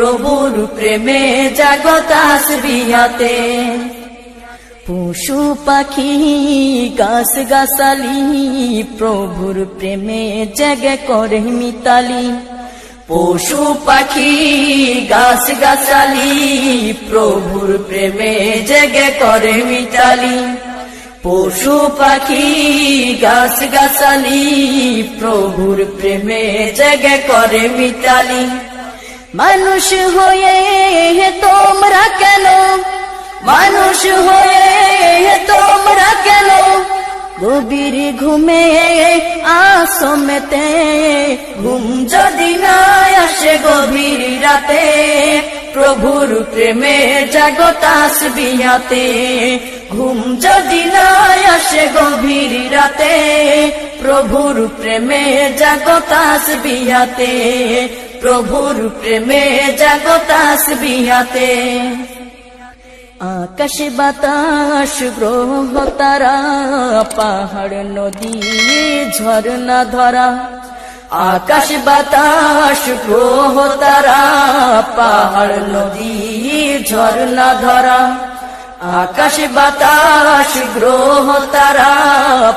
প্রভুর প্রেমে জাগতাস বিহাতে পশু পাখি, গাছ গাছালি, প্রভুর প্রেমে জাগে করে মিতালি। পশু পাখি, গাছ গাছালি, প্রভুর প্রেমে জেগে করে মিতালি। পশু পাখি, গাছ গাছালি, প্রভুর প্রেমে জেগে করে মিতালি। মানুষ হয়ে তোমরা কেন? মানুষ হয়ে তোমরা কেন? গভীর ঘুমে আসমেতে ঘুম যদি না আসে গভীর রাতে, প্রভুর প্রেমে জাগতাস বিয়াতে ঘুম যদি না আসে গভীর রাতে, প্রভুর প্রেমে জাগতাস বিয়াতে প্রভুর প্রেমে জাগতাস বিয়াতে আকাশ বাতাস, গ্রহ তারা, পাহাড়, নদী, ঝর্ণা ধরা। আকাশ বাতাস, গ্রহ তারা, পাহাড়, নদী, ঝর্ণা ধরা। আকাশ বাতাস, গ্রহ তারা